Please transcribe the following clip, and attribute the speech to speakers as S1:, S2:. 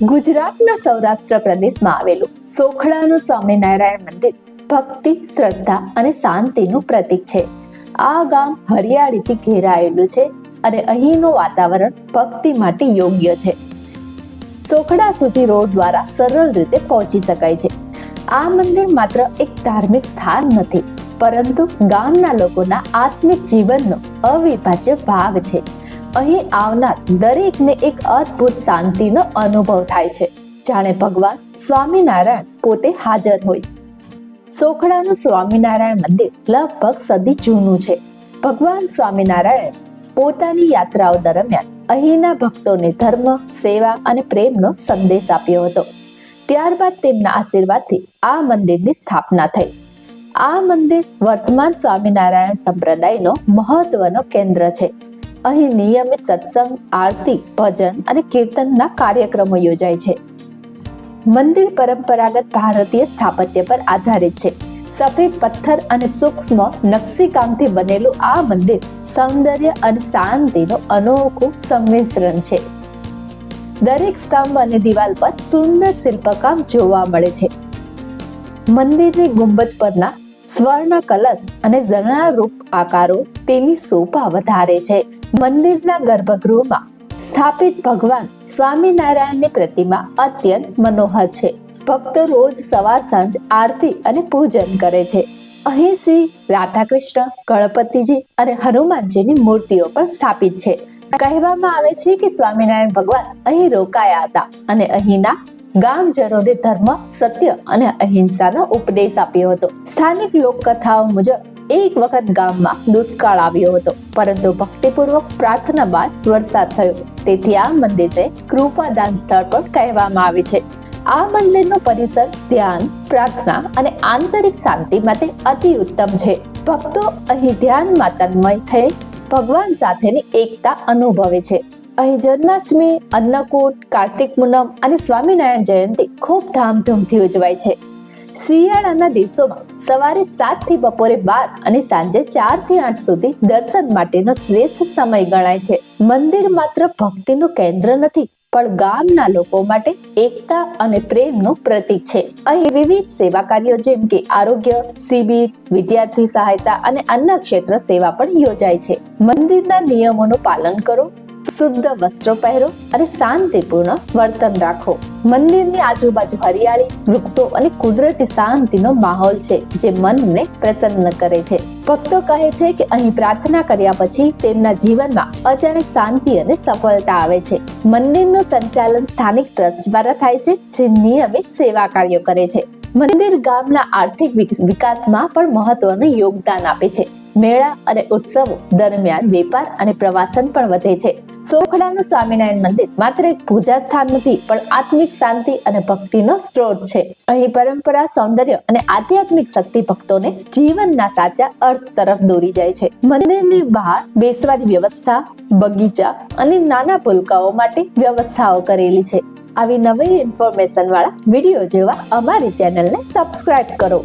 S1: ગુજરાતના સૌરાષ્ટ્ર પ્રદેશમાં આવેલું સોખડાનું સ્વામિનારાયણ મંદિર ભક્તિ, શ્રદ્ધા અને શાંતિનું પ્રતીક છે. આ ગામ હરિયાળીથી ઘેરાયેલું છે અને અહીંનું વાતાવરણ ભક્તિ માટે યોગ્ય છે. સોખડા સુધી રોડ દ્વારા સરળ રીતે પહોંચી શકાય છે. આ મંદિર માત્ર એક ધાર્મિક સ્થાન નથી, પરંતુ ગામના લોકોના આત્મિક જીવનનો અવિભાજ્ય ભાગ છે. અહીં આવનાર દરેકને એક અદ્ભુત શાંતિનો અનુભવ થાય છે. જાણે ભગવાન સ્વામિનારાયણ પોતે હાજર હોય. સોખડાનું સ્વામિનારાયણ મંદિર લગભગ સદી જૂનું છે. ભગવાન સ્વામિનારાયણ પોતાની યાત્રાઓ દરમિયાન અહીંના ભક્તોને ધર્મ, સેવા અને પ્રેમનો સંદેશ આપ્યો હતો. ત્યારબાદ તેમના આશીર્વાદથી આ મંદિરની સ્થાપના થઈ. આ મંદિર વર્તમાન સ્વામિનારાયણ સંપ્રદાયનો મહત્વનો કેન્દ્ર છે. અહીં નિયમિત સત્સંગ, આરતી, ભજન અને કીર્તનના કાર્યક્રમો યોજાય છે. મંદિર પરંપરાગત ભારતીય સ્થાપત્ય પર આધારિત છે. સફેદ પથ્થર અને સૂક્ષ્મ નકશીકામથી બનેલું આ મંદિર સૌંદર્ય અને શાંતિનું અનોખું સંમિશ્રણ છે. દરેક સ્તંભ અને દિવાલ પર સુંદર શિલ્પકામ જોવા મળે છે. મંદિરની ગુંબજ પરના સ્વર્ણ કલશ અને રૂપ આકારો તેની શોભા વધારે છે. મંદિરના ગર્ભગૃહમાં સ્થાપિત ભગવાન સ્વામિનારાયણની પ્રતિમા અત્યંત મનોહર છે. ભક્તો રોજ સવાર સાંજ આરતી અને પૂજન કરે છે. અહીં શ્રી રાધાકૃષ્ણ, ગણપતિજી અને હનુમાનજીની મૂર્તિઓ પણ સ્થાપિત છે. કહેવામાં આવે છે કે સ્વામિનારાયણ ભગવાન અહીં રોકાયા હતા અને અહીંના ગામજનોને ધર્મ, સત્ય અને અહિંસાનો ઉપદેશ આપ્યો હતો. સ્થાનિક લોકકથાઓ મુજબ, એક વખત ગામમાં દુષ્કાળ આવ્યો હતો, પરંતુ ભક્તિપૂર્વક પ્રાર્થના બાદ વરસાદ થયો. તેથી આ મંદિરને કૃપાદાન સ્થળ પણ કહેવામાં આવે છે. આ મંદિરનો પરિસર ધ્યાન, પ્રાર્થના અને આંતરિક શાંતિ માટે અતિ ઉત્તમ છે. ભક્તો અહીં ધ્યાનમાં તન્મય થઈ ભગવાન સાથેની એકતા અનુભવે છે. અહીં જન્માષ્ટમી, અન્નકૂટ, કાર્તિક પૂનમ અને સ્વામિનારાયણ જયંતિ ખૂબ ધામધૂમથી ઉજવાય છે. શિયાળાના દિવસોમાં સવારે સાતથી બપોરે બાર અને સાંજે ચારથી આઠ સુધી દર્શન માટેનો શ્રેષ્ઠ સમય ગણાય છે. મંદિર માત્ર ભક્તિનું કેન્દ્ર નથી, પણ ગામના લોકો માટે એકતા અને પ્રેમનું પ્રતીક છે. અહીં વિવિધ સેવા કાર્યો જેમ કે આરોગ્ય, શિબિર, વિદ્યાર્થી સહાયતા અને અન્ય ક્ષેત્ર સેવા પણ યોજાય છે. મંદિરના નિયમોનું પાલન કરો શુદ્ધ વસ્ત્રો પહેરો અને શાંતિપૂર્ણ વર્તન રાખો. મંદિરની આજુબાજુ હરિયાળી, વૃક્ષો અને કુદરતી શાંતિનો માહોલ છે, જે મનને પ્રસન્ન કરે છે. ભક્તો કહે છે કે અહીં પ્રાર્થના કર્યા પછી તેમના જીવનમાં અચાનક શાંતિ અને સફળતા આવે છે. મંદિરનું સંચાલન સ્થાનિક ટ્રસ્ટ દ્વારા થાય છે, જે નિયમિત સેવા કાર્યો કરે છે. મંદિર ગામના આર્થિક વિકાસમાં પણ મહત્વનું યોગદાન આપે છે. મેળા અને ઉત્સવો દરમિયાન વેપાર અને પ્રવાસન પણ વધે છે. સોખડાનું સ્વામિનારાયણ મંદિર માત્ર એક પૂજા સ્થાન નથી, પણ આત્મિક શાંતિ અને ભક્તિનો સ્ત્રોત છે. અહીં પરંપરા, સૌંદર્ય અને આધ્યાત્મિક શક્તિ ભક્તોને જીવનના સાચા અર્થ તરફ દોરી જાય છે. મંદિરની બહાર બેસવાની વ્યવસ્થા, બગીચા અને નાના પુલકાઓ માટે વ્યવસ્થાઓ કરેલી છે. આવી નવી ઇન્ફોર્મેશન વાળા વીડિયો જેવા અમારી ચેનલને સબસ્ક્રાઇબ કરો.